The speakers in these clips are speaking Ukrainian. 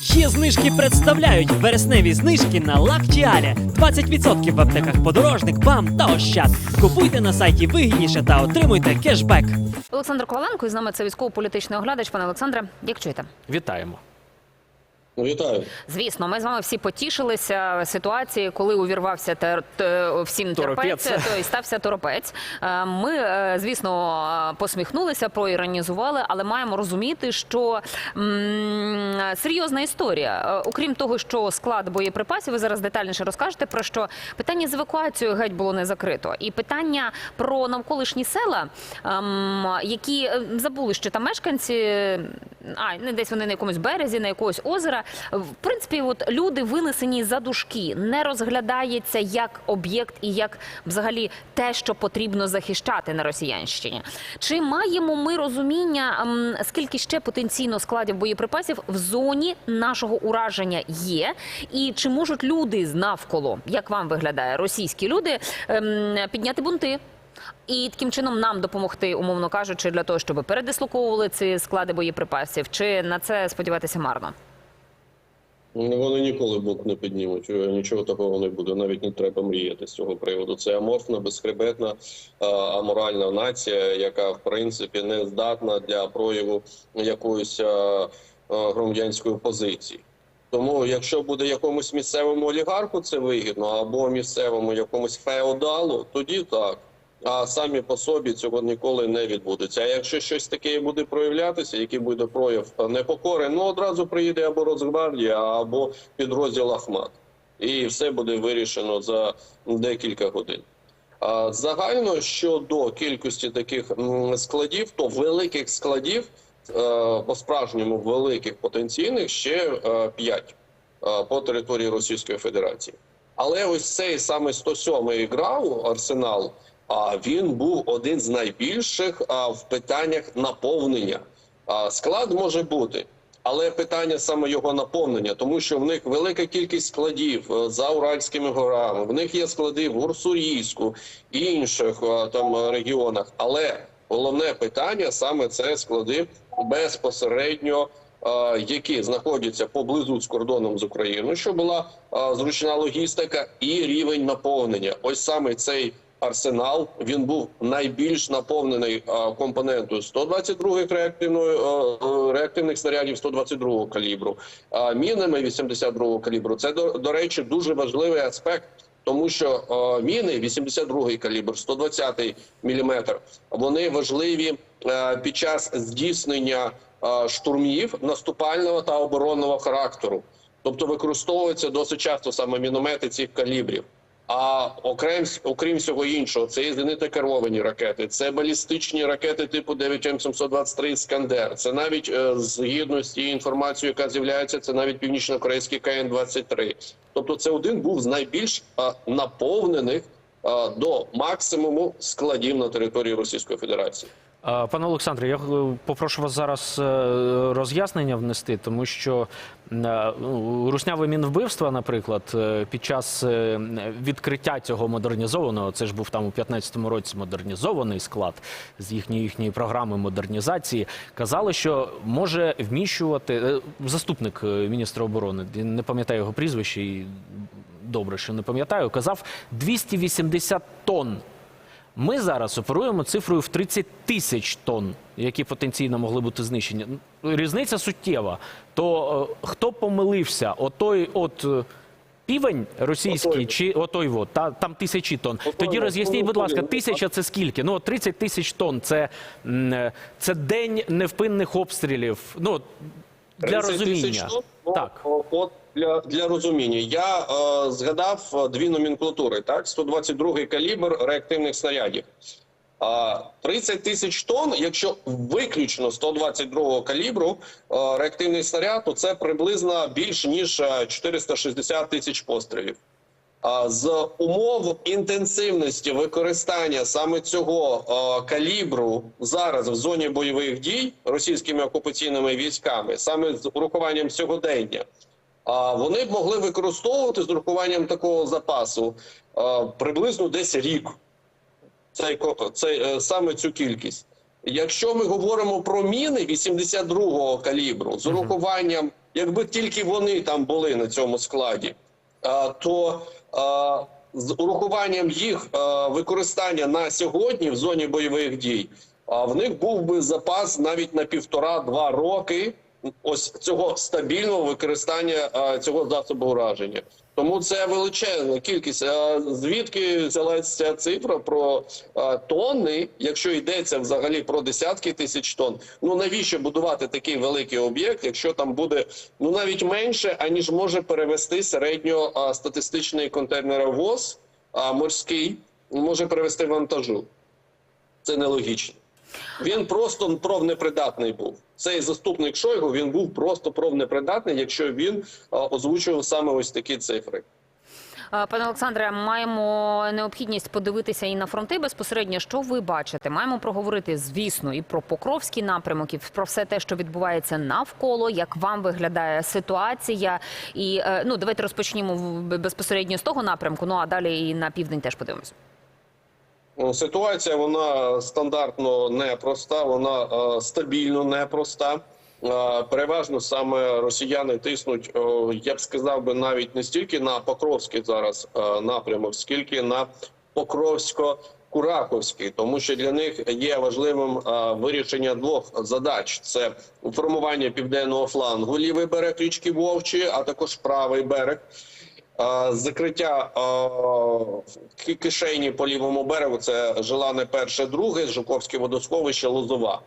Є знижки представляють вересневі знижки на Лактіалі. 20% в аптеках подорожник, БАМ та Ощад. Купуйте на сайті вигідніше та отримуйте кешбек. Олександр Коваленко і з нами це військово-політичний оглядач. Пане Олександре, як чуєте? Вітаємо. Ну, Вітаю. Звісно, ми з вами всі потішилися ситуації, коли увірвався тер, те- всім Торопець. терпець, то і стався торопець. Е, Ми, е, звісно, посміхнулися, проіронізували, але маємо розуміти, що м, серйозна історія. Е, Окрім того, що склад боєприпасів, ви зараз детальніше розкажете про що питання з евакуацією геть було не закрито, і питання про навколишні села, ем, які забули, що там мешканці, а не десь вони на якомусь березі, на якогось озера. В принципі, от люди винесені за дужки, не розглядається як об'єкт і як взагалі те, що потрібно захищати на росіянщині. Чи маємо ми розуміння, скільки ще потенційно складів боєприпасів в зоні нашого ураження є? І чи можуть люди з навколо, як вам виглядає, російські люди ем, підняти бунти? І таким чином нам допомогти, умовно кажучи, для того, щоб передислоковували ці склади боєприпасів, чи на це сподіватися марно? Ну, Вони ніколи бок не піднімуть. Е, Нічого такого не буде. Навіть не треба мріяти з цього приводу. Це аморфна, безхребетна, аморальна нація, яка в принципі не здатна для прояву якоїсь громадянської позиції. Тому, якщо буде якомусь місцевому олігарху це вигідно, або місцевому якомусь феодалу, тоді так. А самі по собі цього ніколи не відбудеться. А якщо щось таке буде проявлятися, який буде прояв непокори, ну одразу приїде або Росгвардія, або підрозділ Ахмат, і все буде вирішено за декілька годин. А загально щодо кількості таких складів, то великих складів по справжньому великих потенційних ще 5 по території Російської Федерації. Але ось цей саме 107-й ГРАУ арсенал. Він був один з найбільших в питаннях наповнення. Склад може бути, але питання саме його наповнення, тому що в них велика кількість складів е, за Уральськими горами. В них є склади в Урсурійську і інших е, там регіонах. Але головне питання саме це склади безпосередньо. е, Які знаходяться поблизу з кордоном з Україною, що була зручна логістика і рівень наповнення. Ось саме цей арсенал він був найбільш наповнений компонентою 122 реактивної е, реактивних снарядів 122 калібру, мінами 82 калібру. Це до, до речі дуже важливий аспект. Тому що міни 82-й калібр, 120-й міліметр, вони важливі е, під час здійснення штурмів наступального та оборонного характеру. Тобто використовуються досить часто саме міномети цих калібрів. А окрім окрім всього іншого, це і зенитно-керовані ракети, це балістичні ракети типу 9М723 Іскандер. Це навіть е, згідно з тією інформацією, яка з'являється, це навіть північно-корейський КН-23. Тобто, це один був з найбільш е, наповнених е, до максимуму складів на території Російської Федерації. Пане Олександре, я е, попрошу вас зараз е, роз'яснення внести, тому що е, ну, русняве мінвбивства, наприклад, під час відкриття цього модернізованого, це ж був там у 15-му році модернізований склад з їхньої їхньої програми модернізації, казали, що може вміщувати заступник міністра оборони, не пам'ятаю його прізвище і добре, що не пам'ятаю, казав 280 тонн. Ми зараз оперуємо цифрою в 30 тисяч тонн, які потенційно могли бути знищені. Різниця суттєва. То е, хто помилився? Отой от е, півень російський Отой. чи отой вот, та, там тисячі тонн. Отой, Тоді ну, роз'ясніть, будь ласка, ну, тисяча це скільки? Ну, от 30 тисяч тонн це, м, е, це день невпинних обстрілів. Ну, для розуміння. Ну, Так. От для, для розуміння. Я е, згадав е, дві номенклатури: так, 122 калібр реактивних снарядів. 30 тисяч тонн, якщо виключно 122-го калібру е, реактивний снаряд, то це приблизно більш ніж е, 460 тисяч пострілів. З умов інтенсивності використання саме цього калібру зараз в зоні бойових дій російськими окупаційними військами, саме з урахуванням сьогодення, а вони б могли використовувати з урахуванням такого запасу приблизно десь рік. Цей цей е, саме цю кількість. Якщо ми говоримо про міни 82-го калібру з урахуванням якби тільки вони там були на цьому складі, то з урахуванням їх використання на сьогодні в зоні бойових дій, в них був би запас навіть на півтора-два роки ось цього стабільного використання цього засобу ураження. Тому це величезна кількість. А звідки взялася ця цифра про а, тонни, якщо йдеться взагалі про десятки тисяч тонн? Ну навіщо будувати такий великий об'єкт, якщо там буде ну навіть менше, аніж може перевести середньостатистичний контейнеровоз а, морський, може перевести вантажу. Це нелогічно. Він просто профнепридатний був. Цей заступник Шойгу він був просто профнепридатний, якщо він озвучував саме ось такі цифри. Пане Олександре, маємо необхідність подивитися і на фронти безпосередньо. Що ви бачите? Маємо проговорити, звісно, і про Покровський напрямок, і про все те, що відбувається навколо. Як вам виглядає ситуація? І е, ну давайте розпочнімо безпосередньо з того напрямку. Ну а далі і на південь теж подивимось. Ну, Ситуація вона стандартно непроста, вона е, стабільно непроста. Е, переважно саме росіяни тиснуть, е, я б сказав би, навіть не стільки на Покровський зараз е, напрямок, скільки на Покровсько-Кураковський, тому що для них є важливим е, вирішення двох задач: це формування південного флангу, лівий берег річки Вовчі, а також правий берег. Закриття кишені по лівому берегу це Желане перше, друге, Жуковське водосховище, Лозова.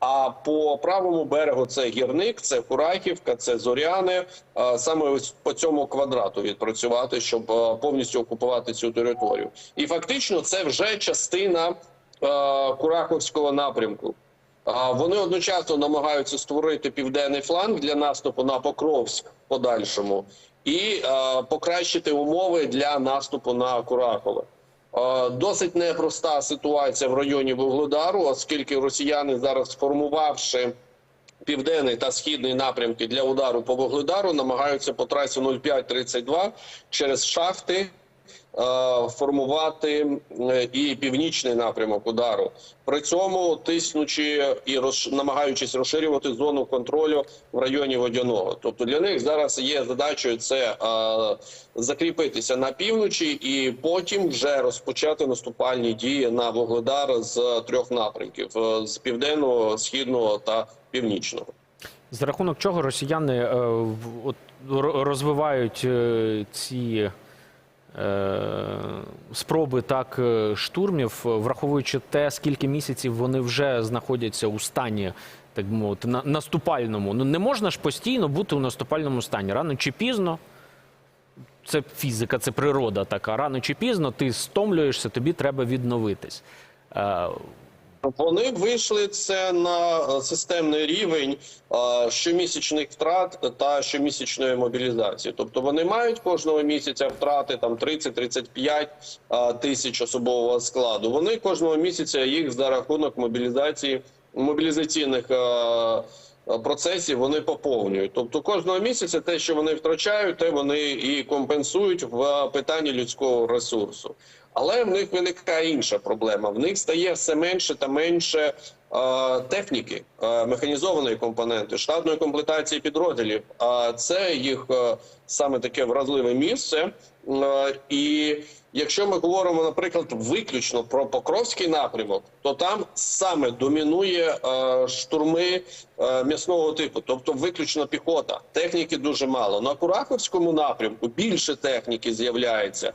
А по правому берегу це гірник, це Курахівка, це Зоряне. Е, Саме ось по цьому квадрату відпрацювати, щоб повністю окупувати цю територію. І фактично це вже частина Курахівського напрямку. Вони одночасно намагаються створити південний фланг для наступу на Покровськ подальшому і е, покращити умови для наступу на Курахове. Е, Досить непроста ситуація в районі Вугледару, оскільки росіяни зараз сформувавши південний та східний напрямки для удару по Вугледару, намагаються по трасі 0532 через шахти формувати е, і північний напрямок удару, при цьому тиснучи і роз, намагаючись розширювати зону контролю в районі водяного. Тобто для них зараз є задачею це е, закріпитися на півночі і потім вже розпочати наступальні дії на Вугледар з трьох напрямків: е, з південного, східного та північного. За рахунок чого росіяни е, от, ро- розвивають ці спроби так е, штурмів, е, враховуючи те, скільки місяців вони вже знаходяться у стані, так мовити, на, наступальному. Ну не можна ж постійно бути у наступальному стані. Рано чи пізно. Це фізика, це природа така. Рано чи пізно ти стомлюєшся, тобі треба відновитись. Вони вийшли це на е, системний рівень е, щомісячних втрат та щомісячної мобілізації. Тобто вони мають кожного місяця втрати там 30-35 е, тисяч особового складу. Вони кожного місяця їх за рахунок мобілізації мобілізаційних. Процесів вони поповнюють, тобто кожного місяця те, що вони втрачають, те вони і компенсують в питанні людського ресурсу. Але в них виникає інша проблема. В них стає все менше та менше техніки, е, механізованої компоненти, штатної комплектації підрозділів. А це їх е, саме таке вразливе місце. Е, і якщо ми говоримо, наприклад, виключно про Покровський напрямок, то там саме домінує е, штурми е, м'ясного типу, тобто виключно піхота. Техніки дуже мало. На Кураховському напрямку більше техніки з'являється.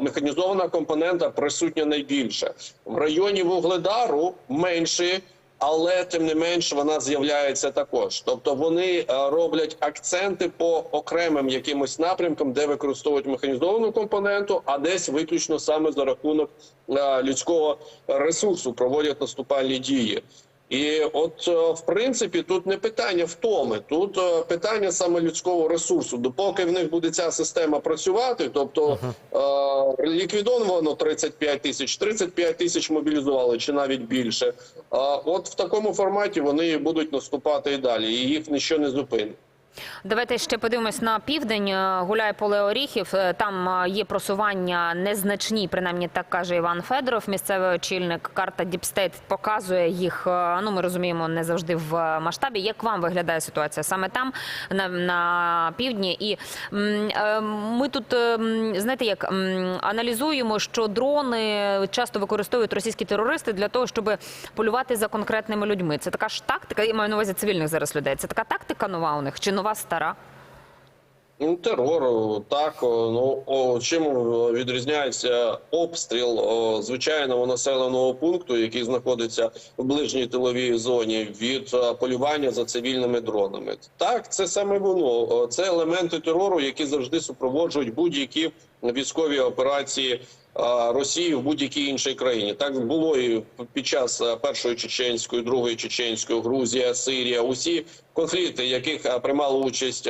Механізована компонента присутня найбільше в районі Вугледару менше, але тим не менш вона з'являється також. Тобто вони е, роблять акценти по окремим якимось напрямкам, де використовують механізовану компоненту, а десь виключно саме за рахунок е, людського ресурсу проводять наступальні дії. І от е, в принципі тут не питання втоми, тут е, питання саме людського ресурсу. Допоки в них буде ця система працювати, тобто е, ліквідовано 35 тисяч, 35 тисяч мобілізували чи навіть більше. От в такому форматі вони будуть наступати і далі, і їх нічого не зупинить. Давайте ще подивимось на південь. Е, Гуляє поле Оріхів. Е, Там е, є просування незначні, принаймні так каже Іван Федоров, місцевий очільник. Карта Діпстейт показує їх. Ну ми розуміємо, не завжди в масштабі. Як вам виглядає ситуація саме там, на, на півдні? І ми тут знаєте, як аналізуємо, що дрони часто використовують російські терористи для того, щоб полювати за конкретними людьми. Це така ж тактика. Я маю на увазі цивільних зараз людей. Це така тактика нова у них чи нова стара? Ну, терор, так. Ну чим відрізняється обстріл звичайного населеного пункту, який знаходиться в ближній тиловій зоні, від е, полювання за цивільними дронами? Так, це саме воно. Це елементи терору, які завжди супроводжують будь-які військові операції. Росії в будь-якій іншій країні так було і під час першої чеченської, другої чеченської, Грузія, Сирія, усі конфлікти, яких приймала участь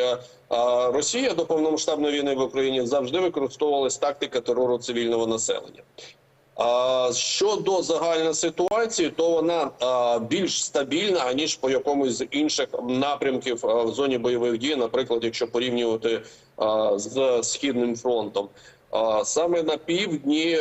Росія до повномасштабної війни в Україні завжди використовувалась тактика терору цивільного населення. Щодо загальної ситуації, то вона більш стабільна аніж по якомусь з інших напрямків в зоні бойових дій, наприклад, якщо порівнювати з східним фронтом. Саме на півдні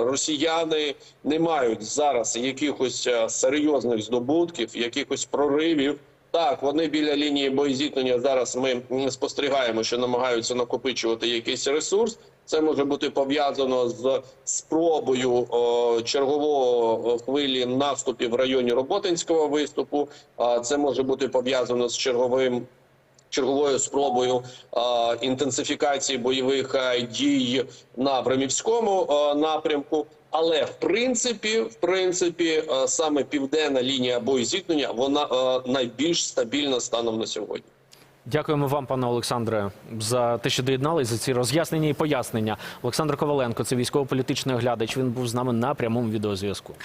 росіяни не мають зараз якихось серйозних здобутків, якихось проривів. Так, вони біля лінії боєзіткнення зараз ми спостерігаємо, що намагаються накопичувати якийсь ресурс. Це може бути пов'язано з спробою чергового хвилі наступів в районі Роботинського виступу. А це може бути пов'язано з черговим черговою спробою а, інтенсифікації бойових а, дій на Бремівському а, напрямку. Але в принципі, в принципі, саме південна лінія боєзіткнення вона найбільш стабільна станом на сьогодні. Дякуємо вам, пане Олександре, за те, що доєднались за ці роз'яснення і пояснення. Олександр Коваленко, це військово-політичний оглядач. Він був з нами на прямому відеозв'язку.